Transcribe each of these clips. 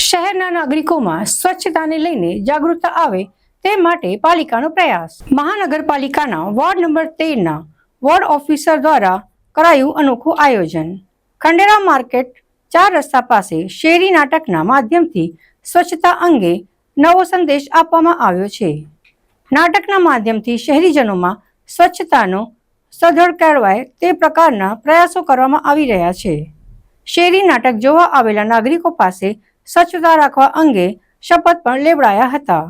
શહેરના નાગરિકોમાં સ્વચ્છતાને લઈને જાગૃતતા આવે તે માટે પાલિકાનો પ્રયાસ. મહાનગરપાલિકાના વોર્ડ નંબર તેરના વોર્ડ ઓફિસર દ્વારા કરાયું અનોખું આયોજન. ખંડેરા માર્કેટ ચાર રસ્તા પાસે શેરી નાટકના માધ્યમથી સ્વચ્છતા અંગે નવો સંદેશ આપવામાં આવ્યો છે. નાટકના માધ્યમથી શહેરીજનોમાં સ્વચ્છતાનો સધળ કેળવાય તે પ્રકારના પ્રયાસો કરવામાં આવી રહ્યા છે. શેરી નાટક જોવા આવેલા નાગરિકો પાસે સ્વચ્છતા રાખવા અંગે શપથ પણ લેવડાયા હતા.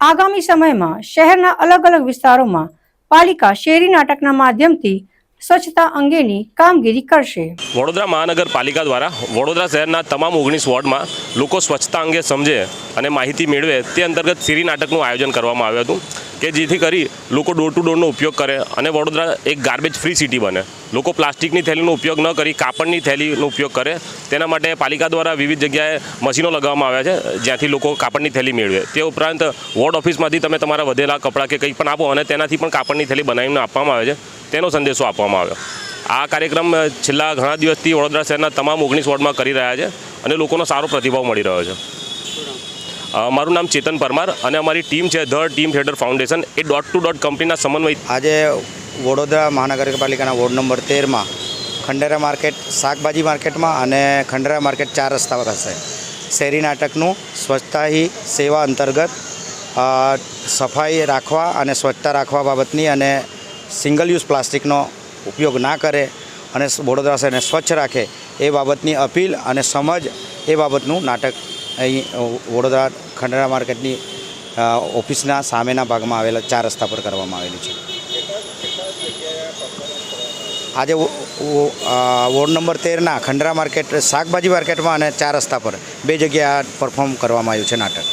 આગામી સમયમાં શહેરના અલગ અલગ વિસ્તારોમાં પાલિકા શેરી નાટકના માધ્યમથી સ્વચ્છતા અંગેની કામગીરી કરશે. વડોદરા મહાનગરપાલિકા દ્વારા વડોદરા શહેરના તમામ ઓગણીસ વોર્ડમાં લોકો સ્વચ્છતા અંગે સમજે અને માહિતી મેળવે તે અંતર્ગત શેરી નાટકનું આયોજન કરવામાં આવ્યું હતું. કે જેથી કરી લોકો ડોર ટુ ડોરનો ઉપયોગ કરે અને વડોદરા એક ગાર્બેજ ફ્રી સિટી બને. લોકો પ્લાસ્ટિકની થેલીનો ઉપયોગ ન કરી, કાપડની થેલીનો ઉપયોગ કરે. તેના માટે પાલિકા દ્વારા વિવિધ જગ્યાએ મશીનો લગાવવામાં આવ્યા છે, જ્યાંથી લોકો કાપડની થેલી મેળવે. તે ઉપરાંત વોર્ડ ઓફિસમાંથી તમે તમારા વધેલા કપડાં કે કંઈ પણ આપો અને તેનાથી પણ કાપડની થેલી બનાવીને આપવામાં આવે છે. તેનો સંદેશો આપવામાં આવ્યો. આ કાર્યક્રમ છેલ્લા ઘણા દિવસથી વડોદરા શહેરના તમામ ઓગણીસ વોર્ડમાં કરી રહ્યા છે અને લોકોનો સારો પ્રતિભાવ મળી રહ્યો છે. મારું નામ ચેતન પરમાર અને અમારી ટીમ છે the team theatre foundation. A dot two dot કંપનીના સમન્વય આજે વડોદરા મહાનગરપાલિકાના વોર્ડ નંબર તેરમાં ખંડેરા માર્કેટ, શાકભાજી માર્કેટમાં અને ખંડેરા માર્કેટ ચાર રસ્તા હશે શેરી નાટકનું સ્વચ્છતા હી સેવા અંતર્ગત સફાઈ રાખવા અને સ્વચ્છતા રાખવા બાબતની અને સિંગલ યુઝ પ્લાસ્ટિકનો ઉપયોગ ના કરે અને વડોદરા શહેરને સ્વચ્છ રાખે એ બાબતની અપીલ અને સમજ એ બાબતનું નાટક અહીં વડોદરા ખંડેરા માર્કેટની ઓફિસના સામેના ભાગમાં આવેલા ચાર રસ્તા પર કરવામાં આવેલું છે. આજે વોર્ડ નંબર તેરના ખંડરા માર્કેટ, શાકભાજી માર્કેટમાં અને ચાર રસ્તા પર બે જગ્યાએ પરફોર્મ કરવામાં આવ્યું છે નાટક.